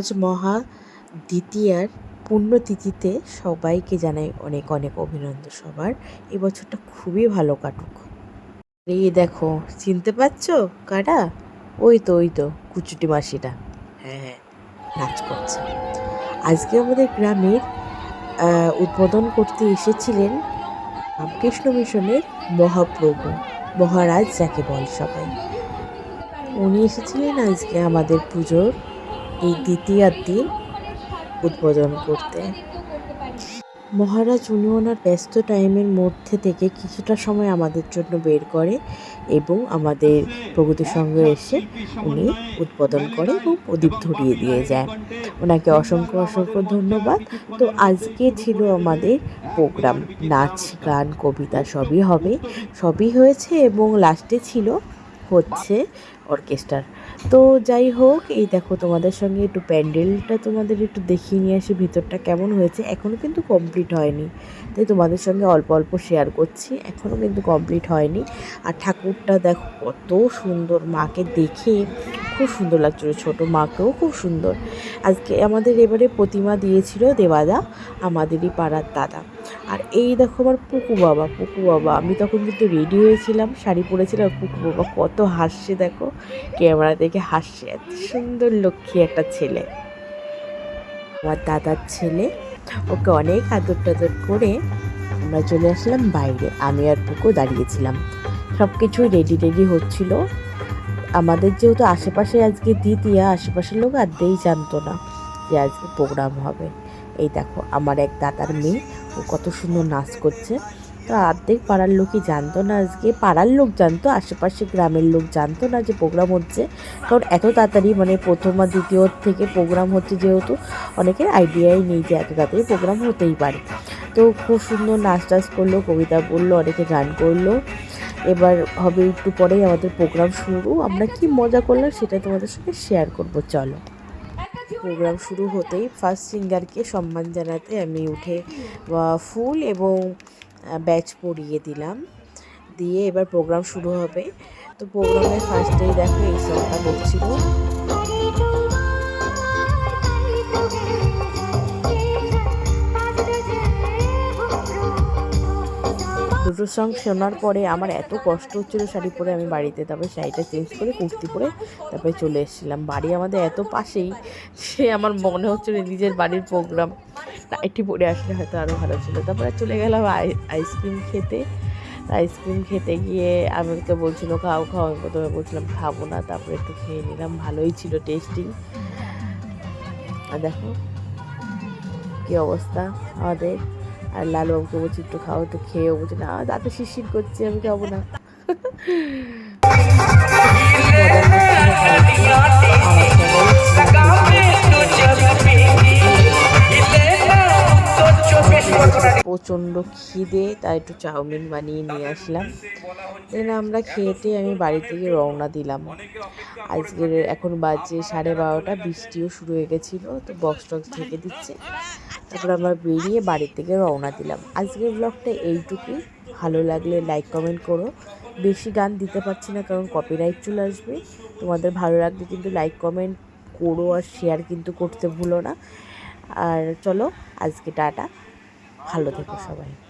আজ মহা দ্বিতীয়ার পুণ্যতিথিতে সবাইকে জানাই অনেক অনেক অভিনন্দন সবার। এই বছরটা খুবই ভালো কাটুক। এই দেখো, চিনতে পারছ কারা? ওই তো ওই তো, কুচুটি মাসিটা। হ্যাঁ হ্যাঁ নাচ করছে। আজকে আমাদের গ্রামের উদ্বোধন করতে এসেছিলেন রামকৃষ্ণ মিশনের মহাপ্রভু, মহারাজ যাকে বল সবাই। উনি এসেছিলেন আজকে আমাদের পুজোর এই দ্বিতীয়ার দিন উদ্বোধন করতে। মহারাজ উনি ওনার ব্যস্ত টাইমের মধ্যে থেকে কিছুটা সময় আমাদের জন্য বের করে এবং আমাদের প্রগতি সঙ্গে এসে উনি উদ্বোধন করে এবং প্রদীপ ধরিয়ে দিয়ে যায়। ওনাকে অসংখ্য অসংখ্য ধন্যবাদ। তো আজকে ছিল আমাদের প্রোগ্রাম। নাচ, গান, কবিতা সবই হবে। সবই হয়েছে এবং লাস্টে ছিল হচ্ছে অর্কেস্ট্রার। তো যাই হোক, এই দেখো তোমাদের সঙ্গে একটু প্যান্ডেলটা তোমাদের একটু দেখিয়ে নিয়ে আসি, ভিতরটা কেমন হয়েছে। এখনও কিন্তু কমপ্লিট হয়নি। তাই তোমাদের সঙ্গে অল্প অল্প শেয়ার করছি। এখনও কিন্তু কমপ্লিট হয়নি। আর ঠাকুরটা দেখো কত সুন্দর মাকে দেখে খুব সুন্দর লাগছিল। ছোটো মাকেও খুব সুন্দর। আজকে আমাদের এবারে প্রতিমা দিয়েছিল দেবাদা, আমাদেরই পাড়ার দাদা। আর এই দেখো আমার পুকু বাবা পুকু বাবা। আমি তখন কিন্তু রেডি হয়েছিলাম, শাড়ি পরেছিলাম পুকু বাবা কত হাসছে দেখো। ক্যামেরা দেখে হাসছে, এত সুন্দর লক্ষ্মী একটা ছেলে। আমার দাদার ছেলে, ওকে অনেক আদর টাদর করে আমরা চলে আসলাম বাইরে। আমি আর পুকু দাঁড়িয়েছিলাম। সব কিছুই রেডি রেডি হচ্ছিল। আমাদের যেহেতু আশেপাশে আজকে দ্বিতীয়া আশেপাশের লোক আদৌ জানতো না যে আজকে প্রোগ্রাম হবে। এই দেখো, আমার এক দাদার মেয়ে ও কত সুন্দর নাচ করছে। তো অর্ধেক পাড়ার লোকই জানতো না আজকে। পাড়ার লোক জানতো আশেপাশে গ্রামের লোক জানতো না যে প্রোগ্রাম হচ্ছে। কারণ এত তাড়াতাড়ি মানে প্রথম আর দ্বিতীয় থেকে প্রোগ্রাম হচ্ছে যেহেতু, অনেকের আইডিয়াই নেই যে এত তাড়াতাড়ি প্রোগ্রাম হতেই পারে। তো খুব সুন্দর নাচ টাচ করল, কবিতা বলল, অনেকে গান করল। এবার হবে একটু পরেই আমাদের প্রোগ্রাম শুরু। আমরা কি মজা করলাম সেটা তোমাদের সঙ্গে শেয়ার করব, চলো। প্রোগ্রাম শুরু হতেই ফার্স্ট সিঙ্গারকে সম্মান জানাতে আমি উঠে ফুল এবং ব্যাচ পরিয়ে দিলাম। দিয়ে এবার প্রোগ্রাম শুরু হবে। তো প্রোগ্রামের ফার্স্টেই দেখো এই সবটা করছিল দুটো শোনার পরে আমার এত কষ্ট হচ্ছিল শাড়ি পরে আমি বাড়িতে, তারপরে শাড়িটা চেঞ্জ করে, কুর্তি পরে তারপরে চলে এসেছিলাম। বাড়ি আমাদের এত পাশেই, সে আমার মনে হচ্ছিল নিজের বাড়ির প্রোগ্রাম নাইটি পরে আসলে হয়তো আরও ভালো ছিল। তারপরে চলে গেলাম আই- আইসক্রিম খেতে। আইসক্রিম খেতে গিয়ে আমাকে বলছিল, খাও খাও। আমি প্রথমে বলছিলাম, খাব না। তারপরে একটু খেয়ে নিলাম। ভালোই ছিল টেস্টি আর দেখো কী অবস্থা আমাদের। আর লালবাবুকে বলছি, একটু খাও, একটু খেয়েও। বলছে, না দাঁতে শিরশির করছে, আমি খাব না। প্রচণ্ড খিদে, তাই একটু চাউমিন বানিয়ে নিয়ে আসলাম। দেন আমরা খেয়েতে আমি বাড়ি থেকে রওনা দিলাম। আজকের এখন বাজে সাড়ে বারোটা, বৃষ্টিও শুরু হয়ে গেছিল, তো বক্স টক্স ঢেকে দিচ্ছে। তারপর আমরা বেরিয়ে বাড়ির থেকে রওনা দিলাম। আজকের ব্লগটা এইটুকুই। ভালো লাগলে লাইক কমেন্ট করো। বেশি গান দিতে পারছি না কারণ কপিরাইট চলে আসবে। তোমাদের ভালো লাগলে কিন্তু লাইক কমেন্ট করো আর শেয়ার কিন্তু করতে ভুলো না। আর চলো, আজকে টাটা। ভালো থেকো সবাই।